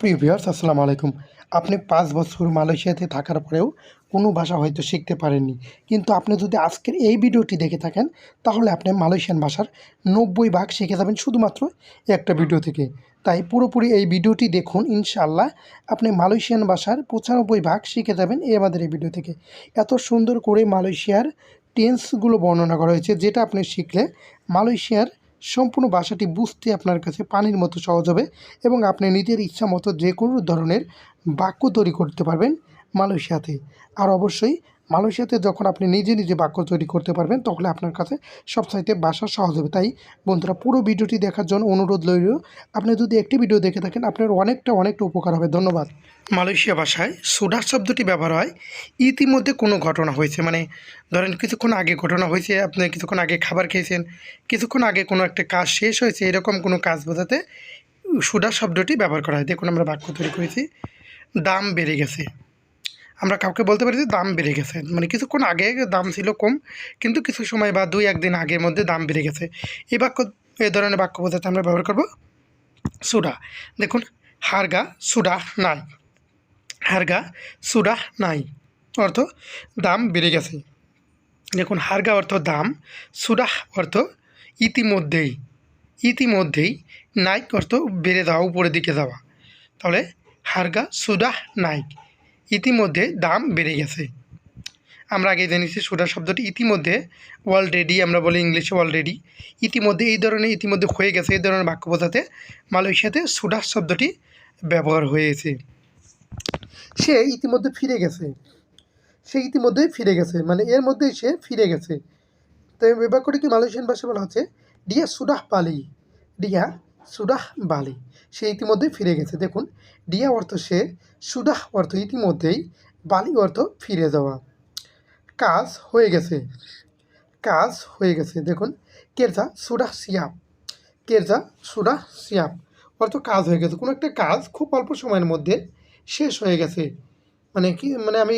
প্রিয় ভিউয়ার্স, আসসালামু আলাইকুম। আপনি পাঁচ বছর মালয়েশিয়াতে থাকার পরেও কোনো ভাষা হয়তো শিখতে পারেননি। কিন্তু আপনি যদি আজকের এই ভিডিওটি দেখে থাকেন, তাহলে আপনি মালয়েশিয়ান ভাষার নব্বই ভাগ শিখে যাবেন শুধুমাত্র একটা ভিডিও থেকে। তাই পুরোপুরি এই ভিডিওটি দেখুন, ইনশাআল্লাহ আপনি মালয়েশিয়ান ভাষার পঁচানব্বই ভাগ শিখে যাবেন আমাদের এই ভিডিও থেকে। এত সুন্দর করে মালয়েশিয়ার টেন্সগুলো বর্ণনা করা হয়েছে, যেটা আপনি শিখলে মালয়েশিয়ার সম্পূর্ণ ভাষাটি বুঝতে আপনার কাছে পানির মতো সহজ হবে এবং আপনি নিজের ইচ্ছা মতো যে কোনো ধরনের বাক্য তৈরি করতে পারবেন মালয়েশিয়াতে। আর অবশ্যই মালয়েশিয়াতে যখন আপনি নিজে নিজে বাক্য তৈরি করতে পারবেন তখন আপনার কাছে সবচাইতে ভাষা সহজ হবে। তাই বন্ধুরা, পুরো ভিডিওটি দেখার জন্য অনুরোধ রইল, আপনি যদি একটি ভিডিও দেখে থাকেন, আপনার অনেকটা অনেকটা উপকার হবে। ধন্যবাদ। মালয়েশিয়া ভাষায় সুডা শব্দটি ব্যবহার হয়। ইতিমধ্যে কোনো ঘটনা হয়েছে মানে ধরেন কিছুক্ষণ আগে ঘটনা হয়েছে, আপনি কিছুক্ষণ আগে খাবার খেয়েছেন, কিছুক্ষণ আগে কোনো একটা কাজ শেষ হয়েছে, এরকম কোনো কাজ বোঝাতে সুডা শব্দটি ব্যবহার করা হয়। দেখুন, আমরা বাক্য তৈরি করেছি। দাম বেড়ে গেছে। আমরা কাউকে বলতে পারি যে দাম বেড়ে গেছে। মানে কিছুক্ষণ আগে দাম ছিল কম, কিন্তু কিছু সময় বা দুই একদিন আগের মধ্যে দাম বেড়ে গেছে। এই বাক্য, এ ধরনের বাক্য বোঝাতে আমরা ব্যবহার করব সুডা দেখুন, হারগা সুডা নাই। হারগা সুডা নাই। অর্থ, দাম বেড়ে গেছে। দেখুন, হারগা অর্থ দাম সুডাহ অর্থ ইতিমধ্যেই। ইতিমধ্যেই নাইক অর্থ বেড়ে যাওয়া, উপরের দিকে যাওয়া। তাহলে, হারগা সুডাহ নাইক ইতিমধ্যে দাম বেড়ে গেছে। আমরা আগে জেনেছি সুডা শব্দটি ইতিমধ্যে অলরেডি আমরা বলি ইংলিশে অলরেডি ইতিমধ্যে এই ধরনের, ইতিমধ্যে হয়ে গেছে এই ধরনের বাক্য বোঝাতে। মালয়েশিয়াতে সুডা শব্দটি ব্যবহার হয়েছে। সে ইতিমধ্যে ফিরে গেছে। সে ইতিমধ্যেই ফিরে গেছে মানে এর মধ্যেই সে ফিরে গেছে। তো এই বাক্যটিকে মালয়েশিয়ান ভাষা বলা হচ্ছে? ডিয়া সুডাহ বালি ডিয়া সুডাহ বালি সে ইতিমধ্যেই ফিরে গেছে। দেখুন, ডিয়া অর্থ সে সুডাহ অর্থ ইতিমধ্যেই বালি অর্থ ফিরে যাওয়া। কাজ হয়ে গেছে। কাজ হয়ে গেছে। দেখুন, কেরজা সুডাহ সিয়াপ কেরজা সুডাহ সিয়াপ অর্থ কাজ হয়ে গেছে। কোনো একটা কাজ খুব অল্প সময়ের মধ্যে শেষ হয়ে গেছে। মানে কি মানে আমি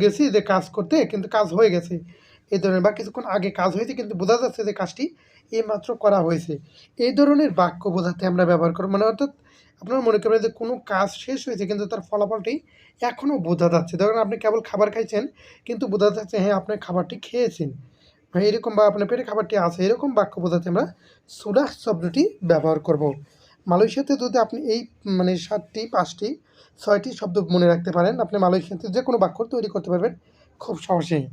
গেছি যে কাজ করতে, কিন্তু কাজ হয়ে গেছে। এই ধরনের বা কিছুক্ষণ আগে কাজ হয়েছে, কিন্তু বোঝা যাচ্ছে যে কাজটি এইমাত্র করা হয়েছে। এই ধরনের বাক্য বোঝাতে আমরা ব্যবহার করব। মানে অর্থাৎ আপনারা মনে করবেন যে কোনো কাজ শেষ হয়েছে, কিন্তু তার ফলাফলটি এখনও বোঝা যাচ্ছে। ধরুন আপনি কেবল খাবার খাইছেন, কিন্তু বোঝা যাচ্ছে হ্যাঁ আপনি খাবারটি খেয়েছেন। এরকম বা আপনার পেটে খাবারটি আছে, এরকম বাক্য বোঝাতে আমরা সুডা শব্দটি ব্যবহার করব। মালয়েশিয়াতে যদি আপনি এই মানে সাতটি, পাঁচটি, ছয়টি শব্দ মনে রাখতে পারেন, আপনি মালয়েশিয়াতে যে কোনো বাক্য তৈরি করতে পারবেন খুব সহজেই।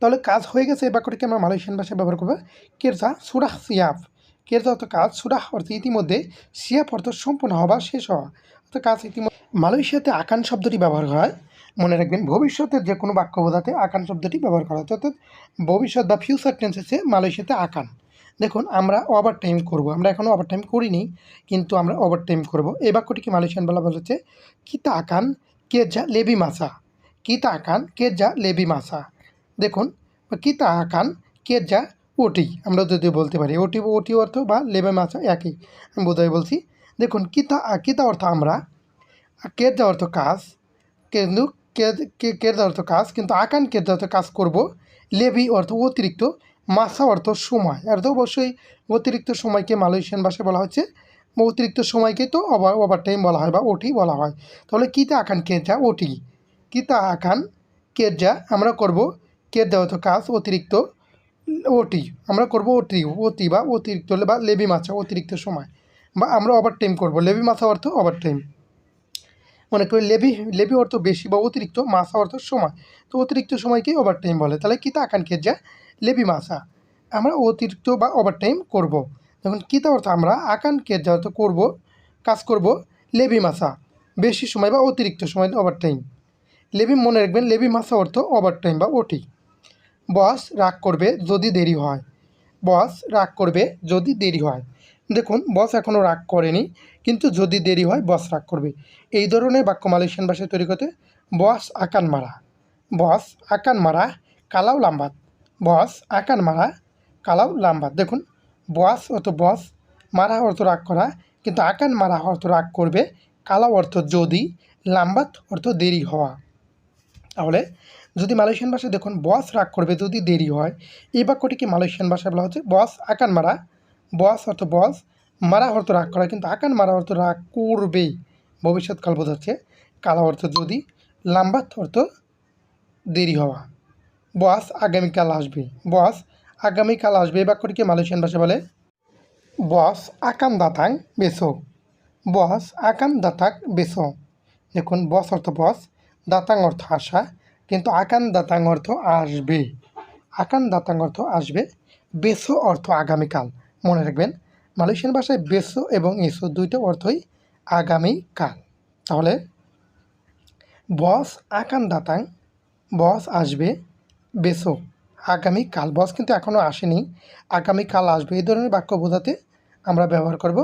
তাহলে কাজ হয়ে গেছে এই বাক্যটিকে আমরা মালয়েশিয়ান ভাষায় ব্যবহার করব? কেরজা, সুরাহ, সিয়াফ। কেরজা অর্থ কাজ, সুরাহ অর্থ ইতিমধ্যে সিয়াফ অর্থ সম্পূর্ণ হওয়া শেষ হওয়া। অর্থ কাজ ইতিমধ্যে মালয়েশিয়াতে আকান শব্দটি ব্যবহার হয়। মনে রাখবেন ভবিষ্যতের যে কোনো বাক্য বোঝাতে আকান শব্দটি ব্যবহার করা হয়। অর্থাৎ ভবিষ্যৎ বা ফিউচার টেন্স হচ্ছে মালয়েশিয়াতে আকান। দেখুন, আমরা ওভার টাইম করব। আমরা এখনও ওভার টাইম করিনি, কিন্তু আমরা ওভার টাইম করব। এই বাক্যটিকে মালয়েশিয়ান বলা বলা হচ্ছে কিতা আকান কে যা লেবি মাসা কিতা আকান কে যা লেবি মাসা দেখুন, কিতা আকান যা ওটি। আমরা যদি বলতে পারি, ওটি ওটি অর্থ বা লেবে মাছা একই। আমি বোধহয় বলছি, দেখুন, কিতা কিতা অর্থ আমরা কেরজা অর্থ কাজ, কিন্তু কে- কেরজা অর্থ কাজ, কিন্তু আকান কেরজা অর্থ কাজ করব, লেবি অর্থ অতিরিক্ত মাসা অর্থ সময়। আর তো অবশ্যই অতিরিক্ত সময়কে মালয়েশিয়ান ভাষায় বলা হচ্ছে, অতিরিক্ত সময়কে তো ওভার ওভার টাইম বলা হয় বা ওটি বলা হয়। তাহলে কিতা আকান কেরজা ওটি? কিতা আকান কেরজা আমরা করব কেরজা অর্থ কাজ অতিরিক্ত ওটি। আমরা করব ওটি অতি বা অতিরিক্ত বা লেবি মাছা অতিরিক্ত সময়। বা আমরা ওভার টাইম করব। লেবি মাছা অর্থ ওভার টাইম মনে করি লেবি লেবি অর্থ বেশি বা অতিরিক্ত মাসা অর্থ সময়। তো অতিরিক্ত সময়কেই ওভার টাইম বলে। তাহলে কিতা আকান কেজা লেবি মাসা আমরা অতিরিক্ত বা ওভার টাইম করব। যখন কিতা অর্থ? আমরা আকান কেজা অর্থ করব, কাজ করব, লেবি মাসা বেশি সময় বা অতিরিক্ত সময় ওভার টাইম লেবি মনে রাখবেন, লেবি মাসা অর্থ ওভার টাইম বা ওটি। বস, রাগ করবে যদি দেরি হয়। বস, রাগ করবে যদি দেরি হয়। দেখুন, বস এখনও রাগ করেনি, কিন্তু যদি দেরি হয়, বস রাগ করবে। এই ধরনের বাক্য মালয়েশিয়ান ভাষায় তৈরি করতে বস আকান মারা। বস আকান মারা, কালাও লাম্বাত। বস আকান মারা, কালাও লাম্বাত। দেখুন, বস অর্থ বস, মারা অর্থ রাগ করা, কিন্তু আকান মারা অর্থ রাগ করবে, কালাও অর্থ যদি, লাম্বাত অর্থ দেরি হওয়া। তাহলে যদি মালয়েশিয়ান ভাষায় দেখুন, বস রাগ করবে যদি দেরি হয়। এই বাক্যটিকে মালয়েশিয়ান ভাষায় বলা হচ্ছে? বস, আকান মারা। বস অর্থ বস, মারা অর্থ রাগ করা, কিন্তু আকান মারা অর্থ রাগ করবে ভবিষ্যৎকাল বোঝাচ্ছে, কালা অর্থ যদি লাম্বা অর্থ দেরি হওয়া। বস, আগামীকাল আসবে। বস, আগামীকাল আসবে। এই বাক্যটিকে মালয়েশিয়ান ভাষা বলে? বস, আকান দাতাং বেসো। বস, আকান দাতাক বেসো। দেখুন, বস অর্থ বস, দাতাং অর্থ আসা কিন্তু আকান দাতাং অর্থ আসবে। আকান দাতাং অর্থ আসবে। বেসো অর্থ আগামীকাল। মনে রাখবেন, মালয়েশিয়ান ভাষায় বেসো এবং এসো দুইটা অর্থই আগামীকাল। তাহলে, বস আকান দাতাং, বস আসবে, বেসো আগামীকাল। বস কিন্তু এখনও আসেনি। আগামীকাল আসবে। এই ধরনের বাক্য বোঝাতে আমরা ব্যবহার করব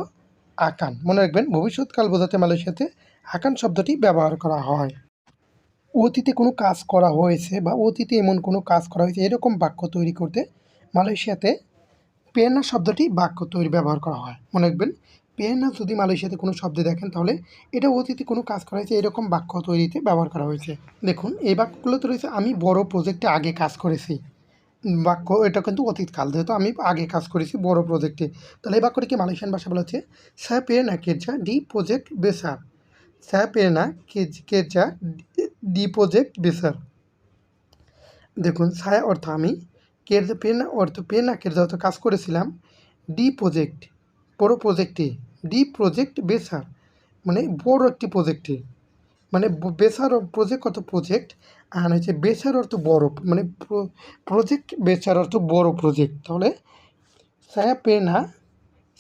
আকান। মনে রাখবেন, ভবিষ্যৎকাল বোঝাতে মালয়েশিয়াতে আকান শব্দটি ব্যবহার করা হয়। অতীতে কোনো কাজ করা হয়েছে বা অতীতে এমন কোনো কাজ করা হয়েছে, এরকম বাক্য তৈরি করতে মালয়েশিয়াতে পেনা শব্দটি বাক্য তৈরি ব্যবহার করা হয়। মনে রাখবেন পেনা যদি মালয়েশিয়াতে কোনো শব্দ দেখেন, তাহলে এটা অতীতে কোনো কাজ করা হয়েছে, এরকম বাক্য তৈরিতে ব্যবহার করা হয়েছে। দেখুন, এই বাক্যগুলোতে রয়েছে, আমি বড় প্রজেক্টে আগে কাজ করেছি। বাক্য, এটা কিন্তু অতীতকাল, যেহেতু আমি আগে কাজ করেছি বড় প্রজেক্টে। তাহলে এই বাক্যটিকে মালয়েশিয়ান ভাষা বলা হচ্ছে স্যা পেনা কেজা ডি প্রজেক্ট বেসার। স্যা পেনা কেজ, কেজা ডি প্রজেক্ট বেসার দেখুন, ছায়া অর্থ আমি কেরজা পেনা অর্থ পেনা কেরজা অর্থ কাজ করেছিলাম ডি বড় প্রজেক্টে ডি প্রজেক্ট বেসার মানে বড় একটি প্রজেক্টে মানে বেসার প্রজেক্ট অর্থ প্রজেক্ট আর হচ্ছে বেসার অর্থ বড় মানে প্রজেক্ট বেসার অর্থ বড় প্রজেক্ট তাহলে স্যা পেনা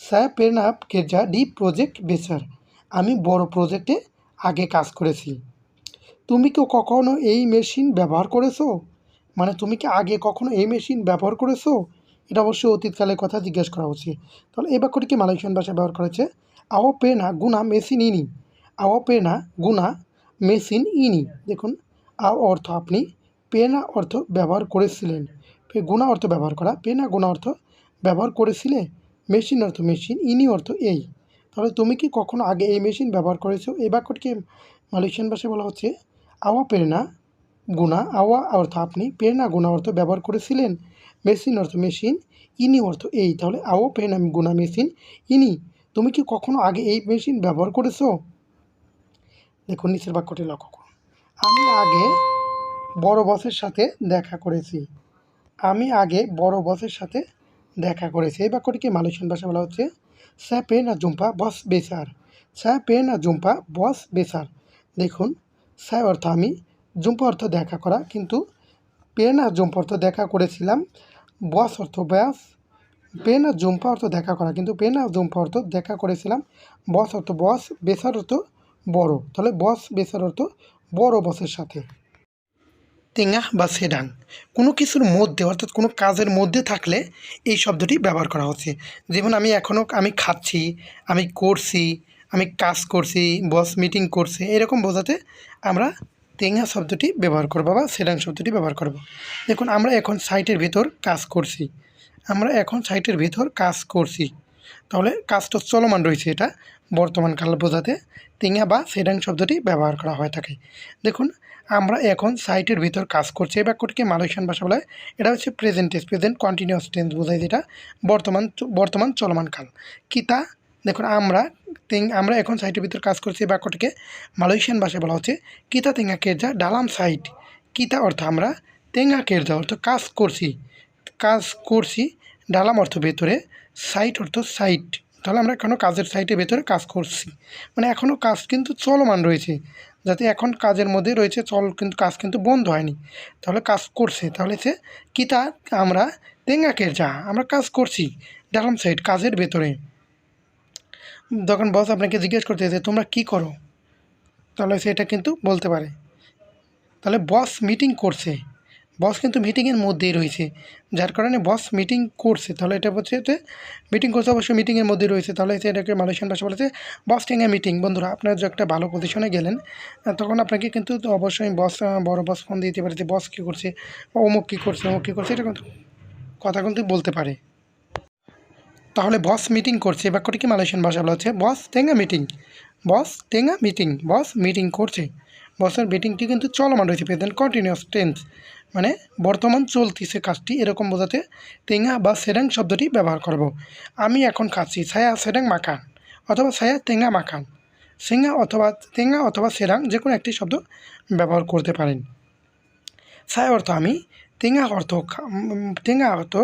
স্যা পেনা কেজা ডি প্রজেক্ট বেসার আমি বড় প্রজেক্টে আগে কাজ করেছি। তুমি কি কখনো এই মেশিন ব্যবহার করেছ? মানে তুমি কি আগে কখনো এই মেশিন ব্যবহার করেছ? এটা অবশ্যই অতীতকালের কথা জিজ্ঞেস করা উচিত। তাহলে এই বাক্যটিকে মালয়েশিয়ান ভাষায় ব্যবহার করেছে আও পেনা গুনা মেশিন ইনি। আও পেনা গুনা মেশিন ইনি। দেখুন, আও অর্থ আপনি, পেনা অর্থ ব্যবহার করেছিলেন। পে- গুনা অর্থ ব্যবহার করা, পেনা গুনা অর্থ ব্যবহার করেছিলে, মেশিন অর্থ মেশিন ইনি অর্থ এই। তাহলে তুমি কি কখনো আগে এই মেশিন ব্যবহার করেছ? এই বাক্যটিকে মালয়েশিয়ান ভাষায় বলা হচ্ছে আওয়া প্রেরণা গুণা আওয়া অর্থ আপনি প্রেরণা গুণা অর্থ ব্যবহার করেছিলেন। মেশিন অর্থ মেশিন, ইনি অর্থ এই। তাহলে আও প্রেরণা গুণা মেশিন, ইনি। তুমি কি কখনো আগে এই মেশিন ব্যবহার করেছ? দেখুন, নিচের বাক্যটি লক্ষ্য করুন। আমি আগে বড় বসের সাথে দেখা করেছি। আমি আগে বড় বসের সাথে দেখা করেছি। এই বাক্যটিকে মালয়েশিয়ান ভাষা বলা হচ্ছে স্যা পে না জুম্পা বস বেসার। স্যা পে না জুম্পা বস বেসার। দেখুন স্যা অর্থ, আমি জুম্পা অর্থ দেখা করা, কিন্তু পে না জুম্পা অর্থ দেখা করেছিলাম। বস অর্থ ব্যাস পে না জুম্পা অর্থ দেখা করা, কিন্তু পে না জুম্পা অর্থ দেখা করেছিলাম। বস অর্থ, বস। বেসার অর্থ, বড়। তাহলে বস, বেসার অর্থ, বড় বসের সাথে। তেঙ্গা বা সেডাং কোনো কিছুর মধ্যে, অর্থাৎ কোনো কাজের মধ্যে থাকলে এই শব্দটি ব্যবহার করা হচ্ছে। যেমন আমি এখনও আমি খাচ্ছি, আমি করছি আমি কাজ করছি বস মিটিং করছে, এরকম বোঝাতে আমরা তেঙ্গা শব্দটি ব্যবহার করব বা সেডাং শব্দটি ব্যবহার করব। দেখুন, আমরা এখন সাইটের ভিতর কাজ করছি। আমরা এখন সাইটের ভিতর কাজ করছি। তাহলে কাজটা চলমান রয়েছে এটা। বর্তমান কাল বোঝাতে তেঙ্গা বা সেডাং শব্দটি ব্যবহার করা হয়ে থাকে। দেখুন, আমরা এখন সাইটের ভিতর কাজ করছি। এই বাক্যটিকে মালয়েশিয়ান ভাষা বলা হয় এটা হচ্ছে present tense present continuous tense বোঝায় যেটা বর্তমান বর্তমান চলমান কাল। কিতা দেখুন, আমরা তেং আমরা এখন সাইটের ভিতর কাজ করছি, এই বাক্যটিকে মালয়েশিয়ান ভাষায় বলা হচ্ছে কিতা তেঙ্গা কেরজা ডালাম সাইট। কিতা অর্থ আমরা তেঙ্গা কেরজা, অর্থ কাজ করছি কাজ করছি ডালাম অর্থ ভেতরে, সাইট অর্থ সাইট। তাহলে আমরা এখনও কাজের সাইটের ভেতরে কাজ করছি। মানে এখনও কাজ কিন্তু চলমান রয়েছে, যাতে এখন কাজের মধ্যে রয়েছে, চল কিন্তু, কাজ কিন্তু বন্ধ হয়নি। তাহলে কাজ করছে, তাহলে সে কিতা আমরা তেঙ্গাকের যা আমরা কাজ করছি ডালাম সাইট, কাজের ভেতরে। তখন বস আপনাকে জিজ্ঞেস করতে যে, তোমরা কি করো? তাহলে সেটা কিন্তু বলতে পারে। তাহলে বস মিটিং করছে। বস কিন্তু মিটিংয়ের মধ্যেই রয়েছে। যার কারণে বস মিটিং করছে। তাহলে এটা হচ্ছে যে মিটিং করছে অবশ্যই মিটিংয়ের মধ্যে রয়েছে। তাহলে হচ্ছে এটাকে মালয়েশিয়ান ভাষা বলেছে বস টেঙ্গা মিটিং বন্ধুরা, আপনার যে একটা ভালো পজিশনে গেলেন তখন আপনাকে কিন্তু অবশ্যই বস বড় বস ফোন দিতে পারে যে বস কী করছে? বা, অমুক কী করছে? অমুক কী করছে? এটা কথা কিন্তু বলতে পারে। তাহলে বস মিটিং করছে। এই বাক্যটি কি মালয়েশিয়ান ভাষা বলা হচ্ছে বস টেঙ্গা মিটিং বস টেঙ্গা মিটিং বস মিটিং করছে। বসের মিটিংটি কিন্তু চলমান রয়েছে প্রেজেন্ট কন্টিনিউয়াস টেন্স মানে বর্তমান চলতিছে কাজটি, এরকম বোঝাতে তেঙ্গা বা সেরাং শব্দটি ব্যবহার করব। আমি এখন খাচ্ছি, ছায়া সেরাং মাখান অথবা ছায়া তেঙ্গা মাখান। সিঙ্গা অথবা, তেঙ্গা অথবা সেরাং যে কোনো একটি শব্দ ব্যবহার করতে পারেন। সায় অর্থ আমি, তেঙ্গা অর্থ তেঙ্গা অর্থ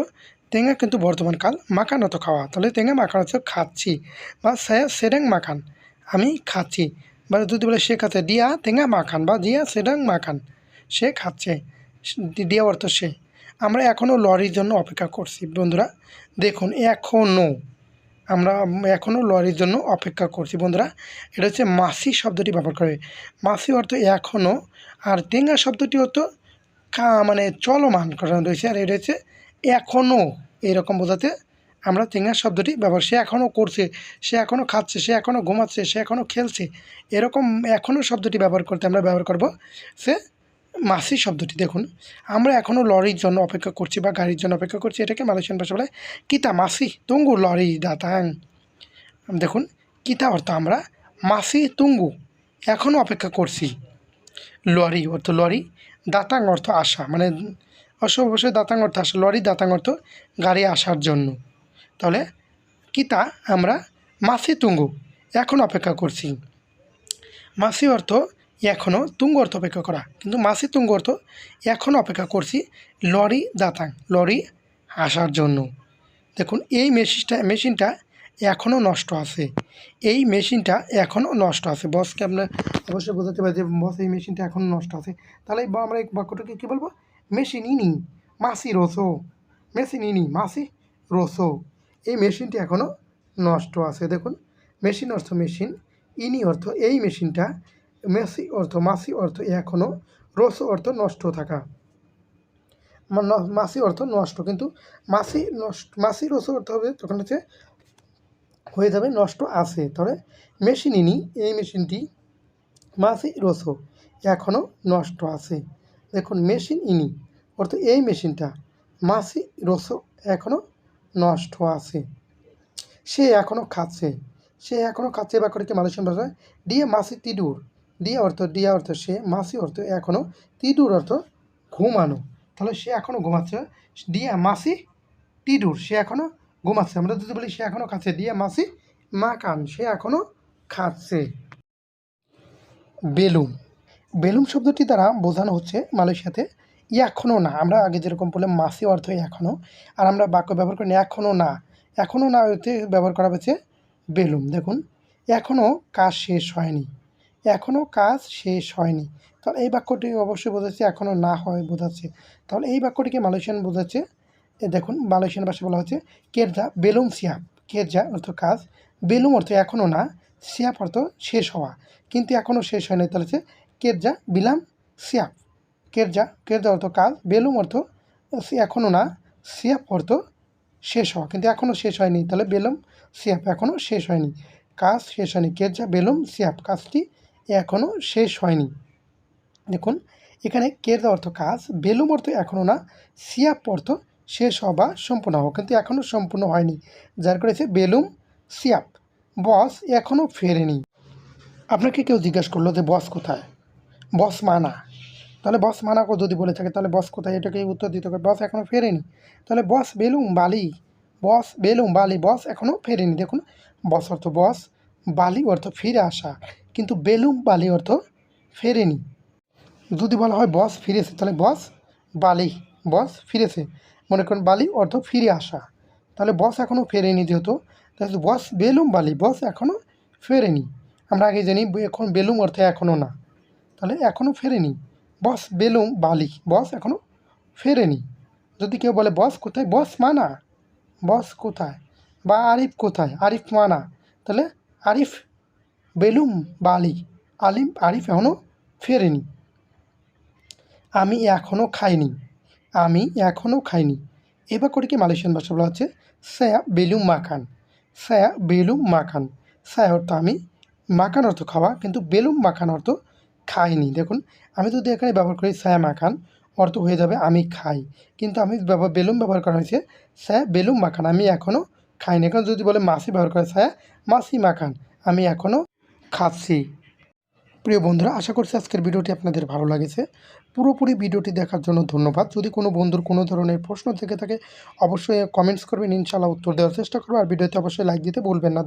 তেঙ্গা কিন্তু বর্তমান কাল মাখান অর্থ খাওয়া। তাহলে তেঙ্গা মাখান হচ্ছে খাচ্ছি বা সেরাং মাখান। আমি খাচ্ছি। বা যদি বলে সে খাচ্ছে, দিয়া তেঙ্গা মাখান বা দিয়া সেরাং মাখান। সে খাচ্ছে। দিয়া অর্থ সে। আমরা এখনও লরির জন্য অপেক্ষা করছি। বন্ধুরা, দেখুন এখনও আমরা এখনও লরির জন্য অপেক্ষা করছি। বন্ধুরা, এটা হচ্ছে মাসি শব্দটি ব্যবহার করে। মাসি অর্থ এখনও আর তেঙ্গা শব্দটি অর্থ মানে চলমান রয়েছে। আর এটা হচ্ছে এখনও এরকম বোঝাতে আমরা তেঙ্গা শব্দটি ব্যবহার সে এখনও করছে, সে এখনও খাচ্ছে, সে এখনও ঘুমাচ্ছে, সে এখনও খেলছে, এরকম এখনও শব্দটি ব্যবহার করতে আমরা ব্যবহার করব সে মাসি শব্দটি। দেখুন, আমরা এখনও লরির জন্য অপেক্ষা করছি বা গাড়ির জন্য অপেক্ষা করছি, এটাকে মালয়েশিয়ান ভাষা বলে কিতা মাসি তুঙ্গু লরি দাতাং। দেখুন, কিতা অর্থ আমরা মাসি তুঙ্গু এখনও অপেক্ষা করছি। লরি অর্থ লরি, দাতাং অর্থ আশা মানে অবশ্য অবশ্যই দাতাং অর্থ আসা, লরি দাতাং অর্থ গাড়ি আসার জন্য। তাহলে কিতা আমরা মাসি তুঙ্গু এখন অপেক্ষা করছি। মাসি অর্থ এখনও তুঙ্গ অর্থ অপেক্ষা করা। কিন্তু মাসি তুঙ্গ অর্থ এখন অপেক্ষা করছি লরি দাতাং লরি আসার জন্য। দেখুন, এই মেশিনটা মেশিনটা এখনও নষ্ট আছে। এই মেশিনটা এখনও নষ্ট আছে। বসকে আপনার অবশ্যই বোঝাতে পারি যে বস এই মেশিনটা এখনও নষ্ট আছে। তাহলে আমরা এই বাক্যটাকে কী বলব? মেশিন ইনি মাসি রোসো মেশিন ইনি মাসি রোসো এই মেশিনটি এখনও নষ্ট আছে। দেখুন মেশিন অর্থ মেশিন ইনি অর্থ এই মেশিনটা মেসি অর্থ মাসি অর্থ এখনও রোসো অর্থ নষ্ট থাকা। মাসি অর্থ নষ্ট, কিন্তু মাসি নষ্ট মাসি রসো অর্থ হবে তখন হচ্ছে, হয়ে যাবে নষ্ট আছে। তবে মেশিন ইনি এই মেশিনটি মাসি রসো এখনও নষ্ট আছে। দেখুন, মেশিন ইনি অর্থ এই মেশিনটা মাসি রসো এখনও নষ্ট আছে। সে এখনও খাচ্ছে। সে এখনও খাচ্ছে বা করে কি মালয়েশিয়ান ভাষায়? ডিয়া মাসি তিডুর ডিয়া অর্থ ডিয়া অর্থ সে, মাসি অর্থ এখনও তিডুর অর্থ ঘুমানো। তাহলে সে এখনও ঘুমাচ্ছে। ডিয়া মাসি তিডুর সে এখনও ঘুমাচ্ছে। আমরা যদি বলি, সে এখনও খাচ্ছে। ডিয়া মাসি মা কান সে এখনও খাচ্ছে। বেলুম বেলুম শব্দটি দ্বারা বোঝানো হচ্ছে মালয়েশিয়াতে এখনও না। আমরা আগে যেরকম বললাম, মাসি অর্থ এখনও আর আমরা বাক্য ব্যবহার করি এখনও না। এখনও না এতে ব্যবহার করা হয়েছে বেলুম। দেখুন এখনও কাজ শেষ হয়নি। এখনও কাজ শেষ হয়নি। তাহলে এই বাক্যটি অবশ্যই বোঝাচ্ছে এখনও না হয়, বোঝাচ্ছে। তাহলে এই বাক্যটিকে মালয়েশিয়ান বোঝাচ্ছে। দেখুন, মালয়েশিয়ান ভাষায় বলা হচ্ছে কেরজা, বেলুম সিয়াপ। কেরজা অর্থ কাজ। বেলুম অর্থ এখনও না। সিয়াপ অর্থ শেষ হওয়া। কিন্তু এখনও শেষ হয়নি। তাহলে কেরজা, বিলাম সিয়াপ কেরজা কেরজা অর্থ কাজ বেলুম অর্থ এখনও না, সিয়াপ অর্থ শেষ হওয়া। কিন্তু এখনও শেষ হয়নি। তাহলে বেলুম, সিয়াপ এখনও শেষ হয়নি। কাজ শেষ হয়নি। কেরজা, বেলুম, সিয়াপ কাজটি এখনও শেষ হয়নি। দেখুন, এখানে কেরজা অর্থ কাজ, বেলুম অর্থ এখনও না, সিয়াপ অর্থ শেষ হওয়া বা সম্পূর্ণ হওয়া। কিন্তু এখনও সম্পূর্ণ হয়নি। যার করেছে বেলুম, সিয়াপ। বস এখনও ফেরেনি। আপনাকে কেউ জিজ্ঞেস করল যে বস কোথায়? বস মানা। তাহলে বস মানা কো যদি বলে থাকে, তাহলে বস কোথায়? এটাকে উত্তর দিতে হবে। বস এখনও ফেরেনি। তাহলে বস বেলুম বালি। বস বেলুম বালি। বস এখনও ফেরেনি। দেখুন, বস অর্থ বস, বালি অর্থ ফিরে আসা। কিন্তু বেলুম বালি অর্থ ফেরেনি। যদি বলা হয় বস ফিরেছে, তাহলে বস বালি, বস ফিরেছে। মনে করেন বালি অর্থ ফিরে আসা। তাহলে বস এখনও ফেরেনি যেহেতু, তাহলে বস বেলুম বালি, বস এখনও ফেরেনি। আমরা আগে জানি, এখন বেলুম অর্থ এখনও না। তাহলে এখনও ফেরেনি। বস, বেলুম, বালি। বস এখনও ফেরেনি। যদি কেউ বলে, বস, কোথায়? বস, মানা। বস, কোথায়? বা, আরিফ কোথায়? আরিফ মানা। তাহলে আরিফ, বেলুম, বালি, আলিম, আরিফ এখনও ফেরেনি। আমি এখনও খাইনি। আমি এখনও খাইনি। এবার করে কি মালয়েশিয়ান ভাষা বলা হচ্ছে? স্যায়া বেলুম, মাখান। স্যায়া বেলুম, মাখান। স্যায়া অর্থ আমি, মাখান অর্থ খাওয়া, কিন্তু বেলুম, মাখান অর্থ খাইনি। দেখুন, আমি যদি এখানে ব্যবহার করি স্যায়া মাখান, অর্থ হয়ে যাবে আমি খাই। কিন্তু আমি বেলুম ব্যবহার করা হয়েছে স্যায়া বেলুম মাখান, আমি এখনও খাইনি। এখন যদি বলে মাসি ব্যবহার করে স্যায়া মাসি মাখান, আমি এখনও খাচ্ছি। প্রিয় বন্ধুরা, আশা করছি আজকের ভিডিওটি আপনাদের ভালো লাগেছে। পুরোপুরি ভিডিওটি দেখার জন্য ধন্যবাদ। যদি কোনো বন্ধুর কোনো ধরনের প্রশ্ন থেকে থাকে, অবশ্যই কমেন্টস করবেন, ইনশাআল্লাহ উত্তর দেওয়ার চেষ্টা করব। আর ভিডিওতে অবশ্যই লাইক দিতে বলবেন না।